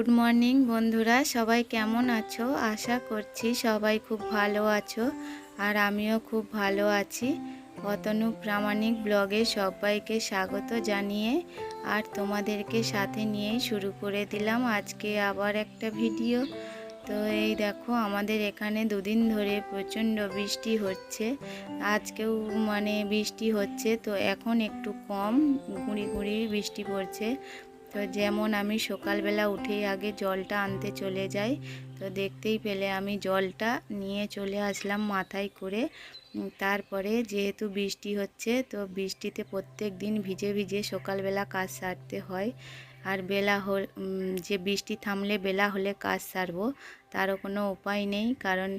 Good morning বন্ধুরা, সবাই কেমন আছো? আশা করছি সবাই খুব ভালো আছো আর আমিও খুব ভালো আছি। অতনু প্রামাণিক ব্লগে সবাইকে স্বাগত জানিয়ে আর তোমাদেরকে সাথে নিয়েই শুরু করে দিলাম আজকে আবার একটা ভিডিও। তো এই দেখো, আমাদের এখানে দুদিন ধরে প্রচণ্ড বৃষ্টি হচ্ছে। আজকেও মানে বৃষ্টি হচ্ছে, তো এখন একটু কম, গুঁড়ি গুঁড়ি বৃষ্টি পড়ছে। তো যেমন আমি সকালবেলা উঠেই আগে জলটা আনতে চলে যাই, তো দেখতেই পেলে আমি জলটা নিয়ে চলে আসলাম মাথায় করে। তারপরে যেহেতু বৃষ্টি হচ্ছে, তো বৃষ্টিতে প্রত্যেক দিন ভিজে ভিজে সকালবেলা কাজ সারতে হয়। আর বেলা হল যে বৃষ্টি থামলে বেলা হলে কাজ সারবো, তারও কোনো উপায় নেই। কারণ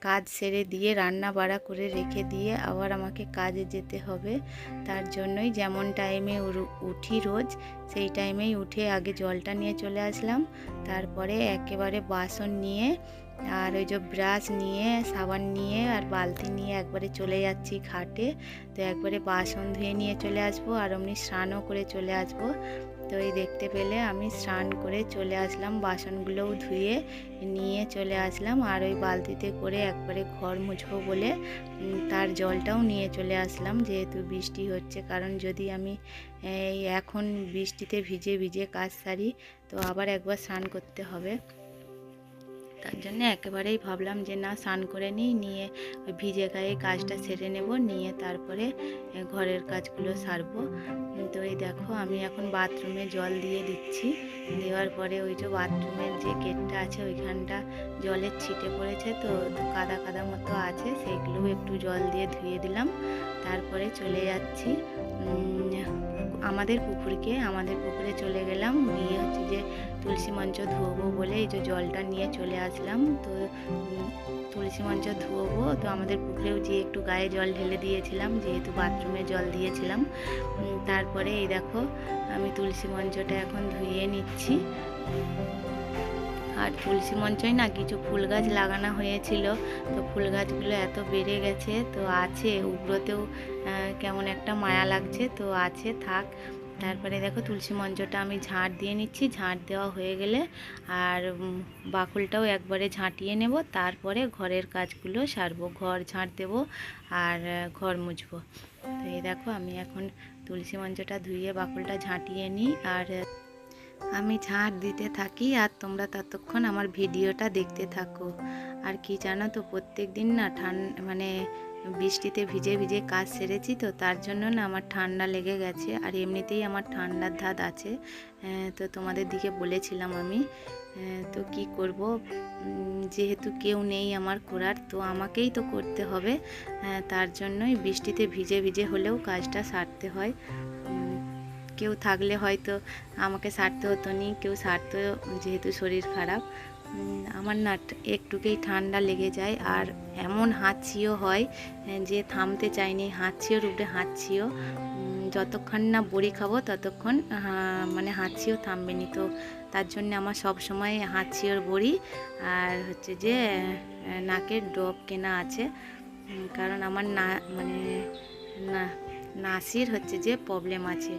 কাজ সেরে দিয়ে, রান্না বাড়া করে রেখে দিয়ে আবার আমাকে কাজে যেতে হবে। তার জন্যই যেমন টাইমে উঠি রোজ, সেই টাইমেই উঠে আগে জলটা নিয়ে চলে আসলাম। তারপরে একেবারে বাসন নিয়ে আর ওই যে ব্রাশ নিয়ে, সাবান নিয়ে আর বালতি নিয়ে একবারে চলে যাচ্ছি ঘাটে। তো একবারে বাসন ধুয়ে নিয়ে চলে আসব আর অমনি স্নানও করে চলে আসব। তো এই দেখতে পেলে আমি স্নান করে চলে আসলাম, বাসনগুলোও ধুয়ে নিয়ে চলে আসলাম আর ওই বালতিতে করে একবারে ঘর মুছবো বলে তার জলটাও নিয়ে চলে আসলাম যেহেতু বৃষ্টি হচ্ছে। কারণ যদি আমি এখন বৃষ্টিতে ভিজে ভিজে কাজ সারি, তো আবার একবার স্নান করতে হবে। তার জন্য একেবারেই ভাবলাম যে না, স্নান করে নিই, নিয়ে ওই ভিজে গায়ে কাজটা সেরে নেব, নিয়ে তারপরে ঘরের কাজগুলো সারবো। তো এই দেখো, আমি এখন বাথরুমে জল দিয়ে দিচ্ছি। দেওয়ার পরে ওই যে বাথরুমের যে গেটটা আছে, ওইখানটা জলের ছিটে পড়েছে, তো কাদা কাদা মতো আছে সেগুলো একটু জল দিয়ে ধুয়ে দিলাম। তারপরে চলে যাচ্ছি। আমাদের পুকুরকে, আমাদের পুকুরে চলে গেলাম। গিয়ে হচ্ছে যে তুলসী মঞ্চ ধুয়োবো বলে এই যে জলটা নিয়ে চলে আসলাম। তো তুলসী মঞ্চ ধুয়োবো তো আমাদের পুকুরেও যে একটু গায়ে জল ঢেলে দিয়েছিলাম, যেহেতু বাথরুমে জল দিয়েছিলাম। তারপরে এই দেখো, আমি তুলসী মঞ্চটা এখন ধুয়ে নিচ্ছি। আর তুলসী মঞ্চই না কিছু ফুল গাছ লাগানো হয়েছিল। তো ফুল গাছগুলো এত বেড়ে গেছে, তো আছে উগ্রতেও কেমন একটা মায়া লাগছে, তো আছে, থাক। তারপরে দেখো তুলসী মঞ্চটা আমি ঝাঁট দিয়ে নিচ্ছি, ঝাঁট দেওয়া হয়ে গেলে আর বাকুলটাও একবারে ঝাঁটিয়ে নেব, তারপরে ঘরের কাজগুলো সারবো, ঘর ঝাঁট দেবো আর ঘর মুছবো। তো এই দেখো আমি এখন তুলসী মঞ্চটা ধুয়ে বাকুলটা ঝাঁটিয়ে নিই আর আমি ঝাঁট দিতে থাকি আর তোমরা ততক্ষণ আমার ভিডিওটা দেখতে থাকো। আর কি জানো তো প্রত্যেক দিন না ঠান মানে বৃষ্টিতে ভিজে ভিজে কাজ সেরেছি তো, তার জন্য না আমার ঠান্ডা লেগে গেছে। আর এমনিতেই আমার ঠান্ডার ধাত আছে। তো তোমাদের দিকে বলেছিলাম আমি। তো কি করব? যেহেতু কেউ নেই আমার করার, তো আমাকেই তো করতে হবে। তার জন্যই বৃষ্টিতে ভিজে ভিজে হলেও কাজটা সারতে হয়। কেউ থাকলে হয়তো আমাকে সারতে হতো নি, কেউ সারতো যেহেতু শরীর খারাপ। আমার না একটুকেই ঠান্ডা লেগে যায় আর এমন হাঁচিও হয়, যে থামতে চাইনি হাঁচিওর উপরে হাঁচিও। যতক্ষণ না বড়ি খাব ততক্ষণ মানে হাঁচিও থামবে নি। তো তার জন্য আমার সব সময় হাঁচিওর বড়ি আর হচ্ছে যে, নাকের ডব কেনা আছে। কারণ আমার না মানে না, নাসির হচ্ছে যে প্রবলেম আছে।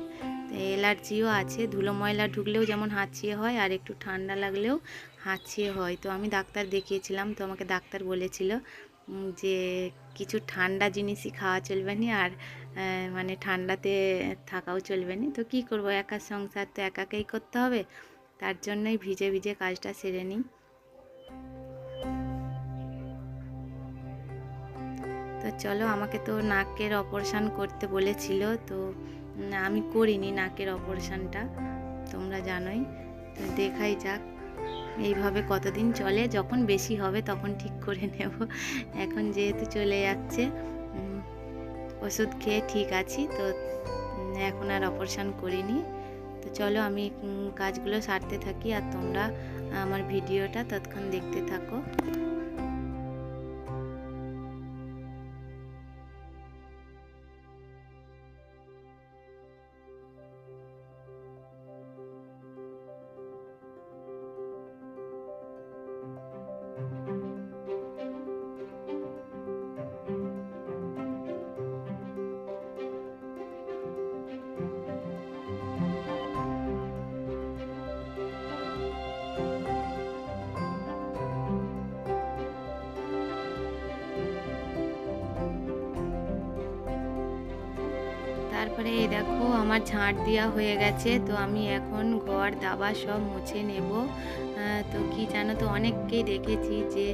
অ্যালার্জিও আছে, ধুলো ময়লা ঢুকলেও যেমন হাঁচিয়ে হয় আর একটু ঠান্ডা লাগলেও হাঁচিয়ে হয়। তো আমি ডাক্তার দেখিয়েছিলাম, তো আমাকে ডাক্তার বলেছিল যে কিছু ঠান্ডা জিনিসই খাওয়া চলবে না আর মানে ঠান্ডাতে থাকাও চলবে না। তো কি করব, একা সংসার তো একাকেই করতে হবে, তার জন্যই ভিজে ভিজে কাজটা সেরে নিই। তো চলো, আমাকে তো নাকের অপারেশন করতে বলেছিল, তো আমি করিনি নাকের অপারেশনটা, তোমরা জানোই। তো দেখাই যাক, এইভাবে কতদিন চলে, যখন বেশি হবে তখন ঠিক করে নেব। এখন যেহেতু চলে যাচ্ছে ওষুধ খেয়ে ঠিক আছি, তো এখন আর অপারেশন করিনি। তো চলো আমি কাজগুলো সারতে থাকি, আর তোমরা আমার ভিডিওটা তৎক্ষণ দেখতে থাকো। আমার ঝাঁট দেওয়া হয়ে গেছে, তো আমি এখন ঘর দাবা সব মুছে নেব। তো কি জানো তো, অনেককেই দেখেছি যে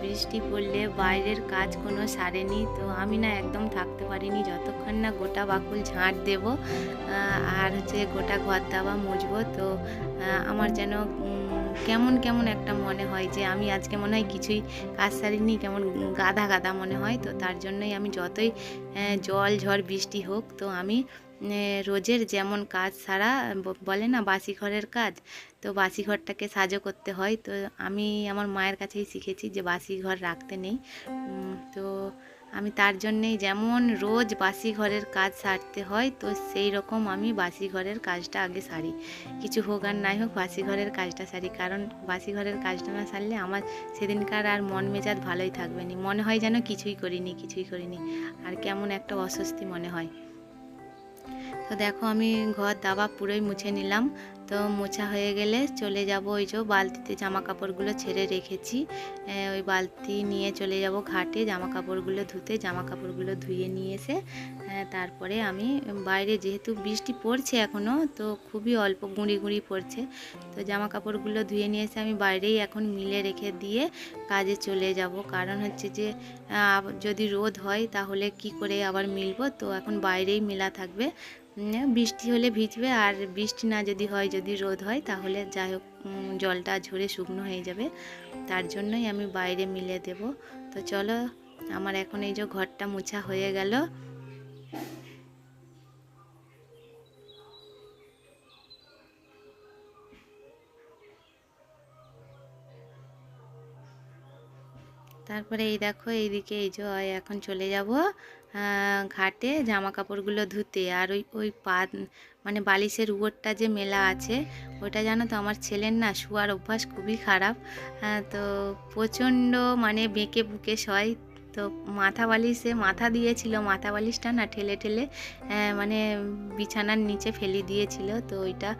বৃষ্টি পড়লে বাইরের কাজ কোনো সারেনি, তো আমি না একদম থাকতে পারিনি। যতক্ষণ না গোটা বাকুল ঝাঁট দেব আর হচ্ছে গোটা ঘর, দাবা মুছবো, তো আমার যেন কেমন কেমন একটা মনে হয় যে, আমি আজকে মনে হয় কিছুই কাজ সারিনি, কেমন গাদা গাদা মনে হয়, তো তার জন্যই আমি যতই জল ঝড়, বৃষ্টি হোক, তো আমি রোজের যেমন কাজ সারা বলে না বাসি ঘরের কাজ, তো বাসি ঘরটাকে সাজো করতে হয়। তো আমি আমার মায়ের কাছেই শিখেছি যে বাসি ঘর রাখতে নেই। তো আমি তার জন্যেই যেমন রোজ বাসি ঘরের কাজ সারতে হয়, তো সেই রকম আমি বাসি ঘরের কাজটা আগে সারি। কিছু হোক আর নাই হোক বাসি ঘরের কাজটা সারি। কারণ বাসি ঘরের কাজটা না সারলে আমার সেদিনকার আর মন মেজাজ ভালোই থাকবে না। মনে হয় যেন কিছুই করিনি কিছুই করিনি। আর কেমন একটা অস্বস্তি মনে হয়। তো দেখো আমি ঘর দাবা পুরোই মুছে নিলাম। তো মোছা হয়ে গেলে চলে যাব ওই যে বালতিতে জামা কাপড়গুলো ছেড়ে রেখেছি। ওই বালতি নিয়ে চলে যাব ঘাটে জামা কাপড়গুলো ধুতে জামা কাপড়গুলো ধুয়ে নিয়ে এসে তারপরে আমি বাইরে যেহেতু বৃষ্টি পড়ছে এখনও তো খুবই অল্প গুঁড়ি গুঁড়ি পড়ছে। তো জামা কাপড়গুলো ধুয়ে নিয়ে এসে আমি বাইরেই এখন মিলে রেখে দিয়ে কাজে চলে যাব। কারণ হচ্ছে যে যদি রোদ হয় তাহলে কি করে আবার মিলবো? তো এখন বাইরেই মেলা থাকবে। বৃষ্টি হলে ভিজবে আর বৃষ্টি না যদি হয় যদি রোদ হয় তাহলে যাই হোক জলটা ঝরে শুকনো হয়ে যাবে। তার জন্যই আমি বাইরে মিলে দেব। তো চলো, আমার এখন এই যে ঘরটা মোছা হয়ে গেল। তারপরে এই দেখো, এইদিকে এই যে, এখন চলে যাব। ঘাটে জামা কাপড়গুলো ধুতে আর ওই ওই পা মানে বালিশের উপরটা যে মেলা আছে ওটা জানো তো আমার ছেলের না শোয়ার অভ্যাস খুবই খারাপ। তো প্রচণ্ড মানে বেঁকে বুকে শয়। তো মাথা বালিশে, মাথা দিয়েছিল, মাথা বালিশটা না ঠেলে ঠেলে মানে বিছানার নিচে ফেলে দিয়েছিল। তো ওইটা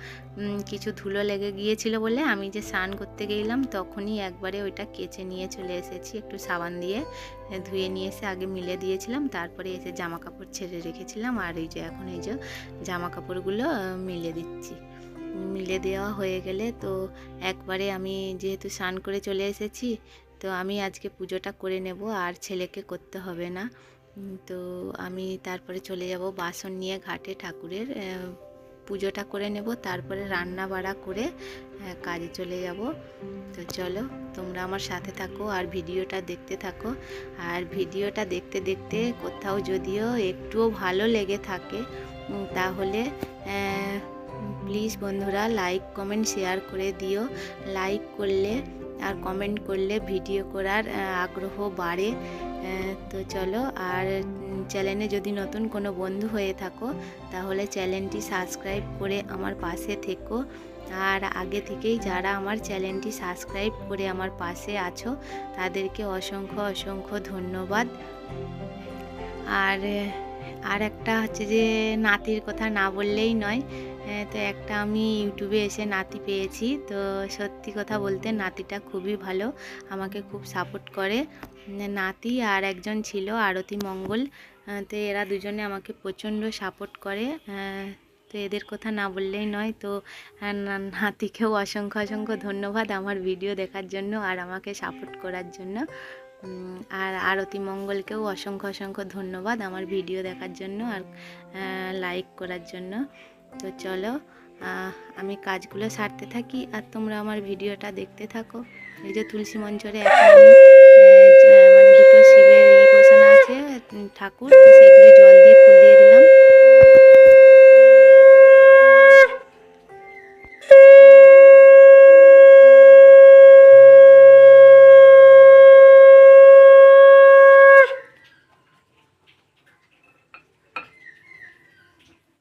কিছু ধুলো লেগে গিয়েছিল বলে আমি যে স্নান করতে গেলাম, তখনই একবারে ওইটা কেচে নিয়ে চলে এসেছি একটু সাবান দিয়ে, ধুয়ে নিয়ে এসে আগে মিলে দিয়েছিলাম, তারপরে এসে জামা কাপড় ছেড়ে রেখেছিলাম। আর এই যে এখন এই যে জামা কাপড়গুলো মিলে দিচ্ছি। মিলে দেওয়া হয়ে গেলে তো একবারে আমি যেহেতু স্নান করে চলে এসেছি তো আমি আজকে পুজোটা করে নেব, আর ছেলেকে করতে হবে না। তো আমি তারপরে চলে যাব বাসন নিয়ে ঘাটে ঠাকুরের পুজোটা করে নেব, তারপরে রান্না বাড়া করে কাজে চলে যাব। তো চলো, তোমরা আমার সাথে থাকো আর ভিডিওটা দেখতে থাকো। আর ভিডিওটা দেখতে দেখতে কোথাও যদিও একটুও ভালো লেগে থাকে তাহলে প্লিজ বন্ধুরা লাইক কমেন্ট শেয়ার করে দিও। লাইক করলে আর কমেন্ট করলে ভিডিও করার আগ্রহ বাড়ে। তো চলো, আর চ্যানেলে যদি নতুন কোনো বন্ধু হয়ে থাকো, তাহলে চ্যানেলটি সাবস্ক্রাইব করে আমার পাশে থেকো। আর আগে থেকেই যারা আমার চ্যানেলটি সাবস্ক্রাইব করে আমার পাশে আছো, তাদেরকে অসংখ্য অসংখ্য ধন্যবাদ। আর আর একটা হচ্ছে যে, নাতির কথা না বললেই নয় তো একটা আমি ইউটিউবে এসে নাতি পেয়েছি। তো সত্যি কথা বলতে নাতিটা খুবই ভালো, আমাকে খুব সাপোর্ট করে। নাতি আর একজন ছিল আরতি মঙ্গল। তো এরা দুজনে আমাকে প্রচণ্ড সাপোর্ট করে। তো এদের কথা না বললেই নয়। তো নাতিকেও অসংখ্য অসংখ্য ধন্যবাদ আমার ভিডিও দেখার জন্য আর আমাকে সাপোর্ট করার জন্য। আর আরতি মঙ্গলকেও অসংখ্য অসংখ্য ধন্যবাদ আমার ভিডিও দেখার জন্য আর লাইক করার জন্য। তো চলো আমি কাজগুলো সারতে থাকি আর তোমরা আমার ভিডিওটা দেখতে থাকো। এই যে তুলসী মঞ্চরে এখন মানে দুটো শিবের ই বসানো আছে ঠাকুর সেগুলো